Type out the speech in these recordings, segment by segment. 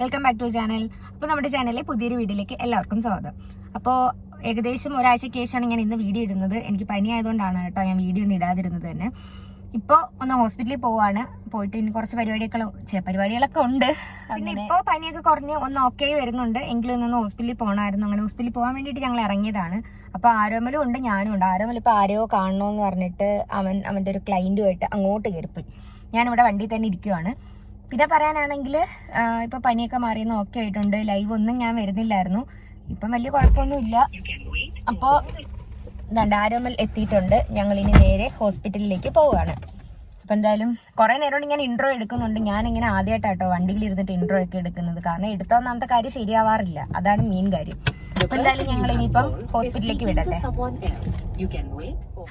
Welcome back to channel അപ്പോൾ നമ്മുടെ ചാനലിലെ പുതിയൊരു വീഡിയോയിലേക്ക് എല്ലാവർക്കും സ്വാഗതം. അപ്പോൾ ഏകദേശം ഒരാഴ്ചയ്ക്ക് ശേഷമാണ് ഞാൻ ഇന്ന് വീഡിയോ ഇടുന്നത്. എനിക്ക് പനി ആയതുകൊണ്ടാണ് കേട്ടോ ഞാൻ വീഡിയോ ഒന്നും ഇടാതിരുന്നത് തന്നെ. ഇപ്പോൾ ഒന്ന് ഹോസ്പിറ്റലിൽ പോവാണ്. പോയിട്ട് ഇനി കുറച്ച് പരിപാടിയൊക്കെ ചില പരിപാടികളൊക്കെ ഉണ്ട്. പിന്നെ ഇപ്പോൾ പനിയൊക്കെ കുറഞ്ഞ് ഒന്ന് ഓക്കെ വരുന്നുണ്ട്. എങ്കിലും ഒന്ന് ഹോസ്പിറ്റലിൽ പോകണമായിരുന്നു അങ്ങനെ ഹോസ്പിറ്റലിൽ പോകാൻ വേണ്ടിയിട്ട് ഞങ്ങൾ ഇറങ്ങിയതാണ്. അപ്പോൾ ആരോമലും ഉണ്ട് ഞാനും ഉണ്ട്. ആരോമൽ ഇപ്പോൾ ആരോ കാണണമെന്ന് പറഞ്ഞിട്ട് അവൻ അവന്റെ ഒരു ക്ലൈന്റുമായിട്ട് അങ്ങോട്ട് കയറിപ്പോയി. ഞാനിവിടെ വണ്ടിയിൽ തന്നെ ഇരിക്കുവാണ്. പിന്നെ പറയാനാണെങ്കിൽ ഇപ്പൊ പനിയൊക്കെ മാറിയെന്ന് ഓക്കെ ആയിട്ടുണ്ട്. ലൈവ് ഒന്നും ഞാൻ വരുന്നില്ലായിരുന്നു. ഇപ്പം വലിയ കുഴപ്പമൊന്നുമില്ല. അപ്പോൾ ദാണ്ട് ആരോമൽ എത്തിയിട്ടുണ്ട്. ഞങ്ങൾ ഇനി നേരെ ഹോസ്പിറ്റലിലേക്ക് പോവുകയാണ്. അപ്പം എന്തായാലും കുറേ നേരം ഞാൻ ഇൻട്രോ എടുക്കുന്നുണ്ട്. ഞാൻ ഇങ്ങനെ ആദ്യമായിട്ടാട്ടോ വണ്ടിയിൽ ഇരുന്നിട്ട് ഇൻട്രോ ഒക്കെ എടുക്കുന്നത്. കാരണം എടുത്ത ഒന്നാമത്തെ കാര്യം ശരിയാവാറില്ല. അതാണ് മെയിൻ കാര്യം. എന്തായാലും ഞങ്ങൾ ഇനിയിപ്പം ഹോസ്പിറ്റലിലേക്ക് വിടട്ടെ.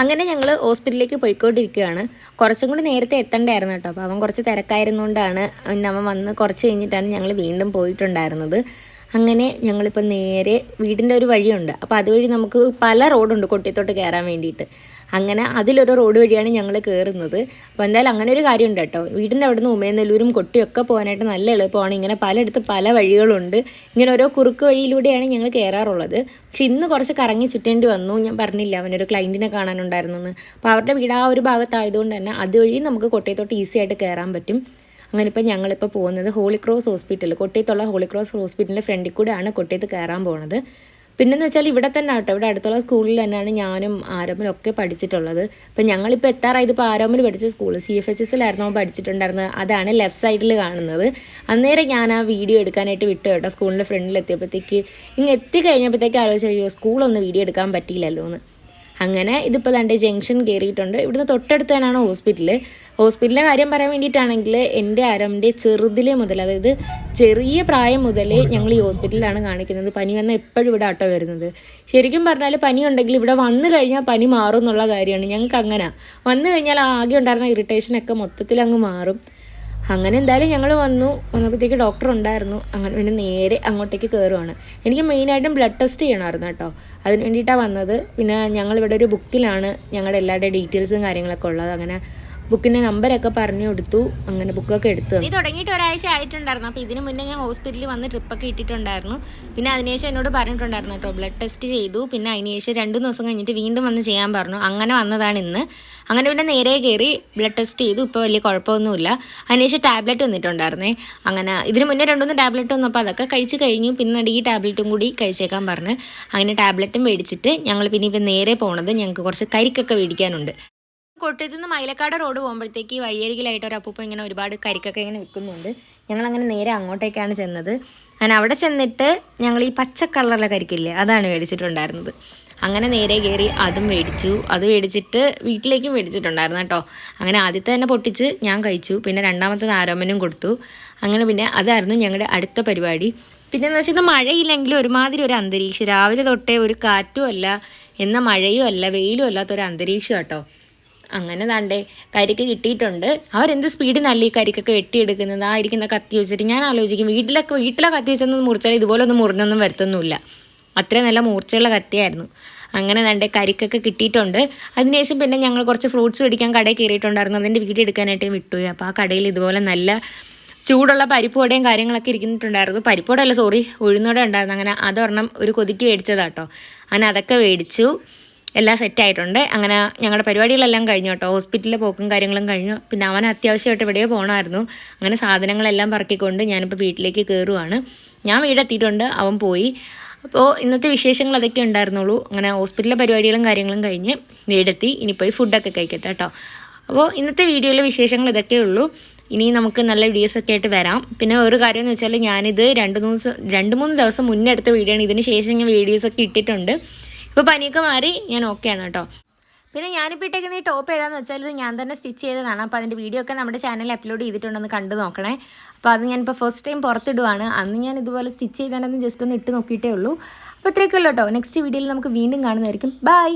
അങ്ങനെ ഞങ്ങൾ ഹോസ്പിറ്റലിലേക്ക് പോയിക്കൊണ്ടിരിക്കുകയാണ്. കുറച്ചും കൂടി നേരത്തെ എത്തണ്ടായിരുന്നു കേട്ടോ. അപ്പോൾ അവൻ കുറച്ച് തിരക്കായിരുന്നുകൊണ്ടാണ് അവൻ വന്ന് കുറച്ച് കഴിഞ്ഞിട്ടാണ് ഞങ്ങൾ വീണ്ടും പോയിട്ടുണ്ടായിരുന്നത്. അങ്ങനെ ഞങ്ങളിപ്പോൾ നേരെ വീടിന്റെ ഒരു വഴിയുണ്ട്. അപ്പോൾ അതുവഴി നമുക്ക് പല റോഡുണ്ട് കൊട്ടിത്തോട്ട് കയറാൻ വേണ്ടിയിട്ട്. അങ്ങനെ അതിലൊരു റോഡ് വഴിയാണ് ഞങ്ങൾ കയറുന്നത് അപ്പോൾ എന്തായാലും അങ്ങനെ ഒരു കാര്യമുണ്ട് കേട്ടോ. വീടിന്റെ അവിടെ നിന്ന് കൊട്ടിയൊക്കെ പോകാനായിട്ട് നല്ല എളുപ്പമാണ്. ഇങ്ങനെ പലയിടത്ത് പല വഴികളുണ്ട്. ഇങ്ങനെ ഓരോ കുറുക്ക് വഴിയിലൂടെയാണ് ഞങ്ങൾ കയറാറുള്ളത് പക്ഷെ ഇന്ന് കുറച്ച് കറങ്ങി ചുറ്റേണ്ടി വന്നു. ഞാൻ പറഞ്ഞില്ല അവനൊരു ക്ലൈന്റിനെ കാണാനുണ്ടായിരുന്നെന്ന്. അപ്പോൾ അവരുടെ വീട് ആ ഒരു ഭാഗത്തായതുകൊണ്ട് തന്നെ അതുവഴി നമുക്ക് കൊട്ടയത്തോട്ട് ഈസി ആയിട്ട് കയറാൻ പറ്റും. അങ്ങനെ ഇപ്പം ഞങ്ങളിപ്പോൾ പോകുന്നത് ഹോളിക്രോസ് ഹോസ്പിറ്റൽ കൊട്ടയത്തുള്ള ഹോളിക്രോസ് ഹോസ്പിറ്റലിന്റെ ഫ്രണ്ടിൽ കൂടെയാണ് കൊട്ടയത്ത് കയറാൻ പോകുന്നത് പിന്നെന്ന് വെച്ചാൽ ഇവിടെ തന്നെ ആട്ടോ. ഇവിടെ അടുത്തുള്ള സ്കൂളിൽ തന്നെയാണ് ഞാനും ആരോമലും ഒക്കെ പഠിച്ചിട്ടുള്ളത്. അപ്പം ഞങ്ങളിപ്പോൾ എത്താറായത് ഇപ്പോൾ ആരോമൽ പഠിച്ച സ്കൂൾ. സി എഫ് എച്ച് എസിലായിരുന്നു പഠിച്ചിട്ടുണ്ടായിരുന്നത്. അതാണ് ലെഫ്റ്റ് സൈഡിൽ കാണുന്നത്. അന്നേരം ഞാൻ ആ വീഡിയോ എടുക്കാനായിട്ട് വിട്ടു കേട്ടോ. സ്കൂളിന്റെ ഫ്രണ്ടിൽ എത്തിയപ്പോഴത്തേക്ക് എത്തി കഴിഞ്ഞപ്പോഴത്തേക്ക് ആലോചിച്ചു സ്കൂളൊന്നും വീഡിയോ എടുക്കാൻ പറ്റിയില്ലല്ലോ എന്ന് അങ്ങനെ ഇതിപ്പോൾ രണ്ട് ജംഗ്ഷൻ കയറിയിട്ടുണ്ട് ഇവിടുന്ന് തൊട്ടടുത്ത് തന്നെയാണ് ഹോസ്പിറ്റൽ ഹോസ്പിറ്റലിലെ കാര്യം പറയാൻ വേണ്ടിയിട്ടാണെങ്കിൽ എന്റെ അരമിന്റെ ചെറുതിലെ മുതൽ അതായത് ചെറിയ പ്രായം മുതലേ ഞങ്ങൾ ഈ ഹോസ്പിറ്റലിലാണ് കാണിക്കുന്നത്. പനി വന്ന എപ്പോഴും ഇവിടെ ആട്ടോ വരുന്നത്. ശരിക്കും പറഞ്ഞാൽ പനി ഉണ്ടെങ്കിൽ ഇവിടെ വന്നു കഴിഞ്ഞാൽ പനി മാറും എന്നുള്ള കാര്യമാണ്. ഞങ്ങൾക്ക് അങ്ങനെ. വന്നു കഴിഞ്ഞാൽ ആകെ ഉണ്ടായിരുന്ന ഇറിറ്റേഷനൊക്കെ മൊത്തത്തിൽ അങ്ങ് മാറും. അങ്ങനെ എന്തായാലും ഞങ്ങൾ വന്നു. വന്നപ്പോഴത്തേക്ക് ഡോക്ടർ ഉണ്ടായിരുന്നു. അങ്ങനെ പിന്നെ നേരെ അങ്ങോട്ടേക്ക് കയറുവാണ് എനിക്ക് മെയിനായിട്ടും ബ്ലഡ് ടെസ്റ്റ് ചെയ്യണമായിരുന്നു കേട്ടോ. അതിന് വേണ്ടിയിട്ടാണ് വന്നത്. പിന്നെ ഞങ്ങളിവിടെ ഒരു ബുക്കിലാണ് ഞങ്ങളുടെ എല്ലാവരുടെ ഡീറ്റെയിൽസും കാര്യങ്ങളൊക്കെ ഉള്ളത്. അങ്ങനെ ബുക്കിന്റെ നമ്പരൊക്കെ പറഞ്ഞു കൊടുത്തു. അങ്ങനെ ബുക്കൊക്കെ എടുത്തു ഇത് തുടങ്ങിയിട്ട് ഒരാഴ്ച ആയിട്ടുണ്ടായിരുന്നു. അപ്പൊ ഇതിന് മുന്നേ ഞാൻ ഹോസ്പിറ്റലിൽ വന്ന് ട്രിപ്പൊക്കെ ഇട്ടിട്ടുണ്ടായിരുന്നു. പിന്നെ അതിനുശേഷം എന്നോട് പറഞ്ഞിട്ടുണ്ടായിരുന്നു കേട്ടോ ബ്ലഡ് ടെസ്റ്റ് ചെയ്തു. പിന്നെ അതിനുശേഷം രണ്ട് ദിവസം കഴിഞ്ഞിട്ട് വീണ്ടും വന്ന് ചെയ്യാൻ പറഞ്ഞു. അങ്ങനെ വന്നതാണ് ഇന്ന്. അങ്ങനെ പിന്നെ നേരെ കയറി ബ്ലഡ് ടെസ്റ്റ് ചെയ്തു. ഇപ്പോൾ വലിയ കുഴപ്പമൊന്നുമില്ല. അതിനുശേഷം ടാബ്ലറ്റ് വന്നിട്ടുണ്ടായിരുന്നേ. അങ്ങനെ ഇതിന് മുന്നേ രണ്ടുമൂന്ന് ടാബ്ലറ്റ് വന്നപ്പോൾ അതൊക്കെ കഴിച്ച് കഴിഞ്ഞു. പിന്നെ ഈ ടാബ്ലറ്റും കൂടി കഴിച്ചേക്കാൻ പറഞ്ഞു. അങ്ങനെ ടാബ്ലറ്റും മേടിച്ചിട്ട് ഞങ്ങൾ പിന്നെ ഇപ്പം നേരെ പോണത് ഞങ്ങൾക്ക് കുറച്ച് കരിക്കൊക്കെ മേടിക്കാനുണ്ട്. കൊട്ടയത്ത് നിന്ന് മൈലക്കാട് റോഡ് പോകുമ്പോഴത്തേക്ക് ഈ വഴിയരികിലായിട്ട് ഒരു അപ്പൂപ്പ ഇങ്ങനെ ഒരുപാട് കരിക്കൊക്കെ ഇങ്ങനെ വിൽക്കുന്നുണ്ട് ഞങ്ങൾ അങ്ങനെ നേരെ അങ്ങോട്ടേക്കാണ് ചെന്നത്. അങ്ങനെ അവിടെ ചെന്നിട്ട് ഞങ്ങൾ ഈ പച്ച കളറിലെ കരിക്കില്ലേ അതാണ് മേടിച്ചിട്ടുണ്ടായിരുന്നത്. അങ്ങനെ നേരെ കയറി അതും മേടിച്ചു. അത് മേടിച്ചിട്ട് വീട്ടിലേക്കും മേടിച്ചിട്ടുണ്ടായിരുന്നു കേട്ടോ. അങ്ങനെ ആദ്യത്തെ തന്നെ പൊട്ടിച്ച് ഞാൻ കഴിച്ചു. പിന്നെ രണ്ടാമത്തെ ആരോമനും കൊടുത്തു. അങ്ങനെ പിന്നെ അതായിരുന്നു ഞങ്ങളുടെ അടുത്ത പരിപാടി. പിന്നെ എന്ന് വെച്ചാൽ മഴയില്ലെങ്കിൽ ഒരുമാതിരി ഒരു അന്തരീക്ഷം. രാവിലെ തൊട്ടേ ഒരു കാറ്റും അല്ല എന്ന മഴയും അല്ല വെയിലും അല്ലാത്ത ഒരു അന്തരീക്ഷം കേട്ടോ. അങ്ങനെ താണ്ടേ കരിക്ക് കിട്ടിയിട്ടുണ്ട്. അവരെന്ത് സ്പീഡിനല്ല ഈ കരിക്കൊക്കെ വെട്ടിയെടുക്കുന്നത്? ആ ഇരിക്കുന്ന കത്തി വെച്ചിട്ട് ഞാൻ ആലോചിക്കും വീട്ടിലൊക്കെ വീട്ടിലെ കത്തി വെച്ചൊന്നും മുറിച്ചാൽ ഇതുപോലെ ഒന്നും മുറിഞ്ഞൊന്നും വരുത്തൊന്നുമില്ല. അത്രയും നല്ല മൂർച്ചയുള്ള കത്തിയായിരുന്നു. അങ്ങനെ തന്റെ കരിക്കൊക്കെ കിട്ടിയിട്ടുണ്ട്. അതിനുശേഷം പിന്നെ ഞങ്ങൾ കുറച്ച് ഫ്രൂട്ട്സ് മേടിക്കാൻ കടയിൽ കയറിയിട്ടുണ്ടായിരുന്നു. അതിന്റെ വീഡിയോ എടുക്കാനായിട്ട് വിട്ടുപോയി. അപ്പോൾ ആ കടയിൽ ഇതുപോലെ നല്ല ചൂടുള്ള പരിപ്പുവടയും കാര്യങ്ങളൊക്കെ ഇരിക്കുന്നുണ്ടായിരുന്നു. പരിപ്പുവട സോറി ഉഴുന്നോടെ ഉണ്ടായിരുന്നു. അങ്ങനെ അതൊരെണ്ണം ഒരു കൊതിക്ക് മേടിച്ചതാട്ടോ. അങ്ങനെ അതൊക്കെ മേടിച്ചു. എല്ലാം സെറ്റായിട്ടുണ്ട് അങ്ങനെ ഞങ്ങളുടെ പരിപാടികളെല്ലാം കഴിഞ്ഞു കേട്ടോ. ഹോസ്പിറ്റലിലെ പോക്കും കാര്യങ്ങളും കഴിഞ്ഞു. പിന്നെ അവൻ അത്യാവശ്യമായിട്ട് എവിടെയോ പോകണമായിരുന്നു അങ്ങനെ സാധനങ്ങളെല്ലാം പറക്കിക്കൊണ്ട് ഞാനിപ്പോൾ വീട്ടിലേക്ക് കയറുവാണ് ഞാൻ വീടെത്തിയിട്ടുണ്ട്. അവൻ പോയി. അപ്പോൾ ഇന്നത്തെ വിശേഷങ്ങൾ അതൊക്കെ ഉണ്ടായിരുന്നുള്ളൂ. അങ്ങനെ ഹോസ്പിറ്റലിലെ പരിപാടികളും കാര്യങ്ങളും കഴിഞ്ഞ് വീടെത്തി. ഇനി പോയി ഫുഡൊക്കെ കഴിക്കട്ടെ കേട്ടോ. അപ്പോൾ ഇന്നത്തെ വീഡിയോയിലെ വിശേഷങ്ങൾ ഇതൊക്കെ ഉള്ളൂ. ഇനി നമുക്ക് നല്ല വീഡിയോസ് ഒക്കെ ആയിട്ട് വരാം. പിന്നെ ഒരു കാര്യം എന്ന് വെച്ചാൽ ഞാനിത് രണ്ട് മൂന്ന് രണ്ട് മൂന്ന് ദിവസം മുന്നേ എടുത്ത വീഡിയോ ആണ്. ഇതിന് ശേഷം ഞാൻ വീഡിയോസൊക്കെ ഇട്ടിട്ടുണ്ട്. ഇപ്പോൾ പനിയൊക്കെ മാറി ഞാൻ ഓക്കെ ആണ് കേട്ടോ പിന്നെ ഞാനിപ്പോൾ ഇട്ടേക്കുന്ന ഈ ടോപ്പ് ഏതാണെന്ന് വെച്ചാൽ ഇത് ഞാൻ തന്നെ സ്റ്റിച്ച് ചെയ്തതാണ്. അപ്പോൾ അതിന്റെ വീഡിയോ ഒക്കെ നമ്മുടെ ചാനലിൽ അപ്ലോഡ് ചെയ്തിട്ടുണ്ടെന്ന് കണ്ടു നോക്കണേ. അപ്പോൾ അത് ഞാനിപ്പോൾ ഫസ്റ്റ് ടൈം പുറത്തിടുവാണ്. അന്ന് ഞാൻ ഇതുപോലെ സ്റ്റിച്ച് ചെയ്താണെന്ന് ജസ്റ്റ് ഒന്ന് ഇട്ട് നോക്കിയിട്ടേ ഉള്ളൂ. അപ്പോൾ ഇത്രയൊക്കെ ഉള്ളൂ കേട്ടോ നെക്സ്റ്റ് വീഡിയോയിൽ നമുക്ക് വീണ്ടും കാണുന്നതായിരിക്കും. ബൈ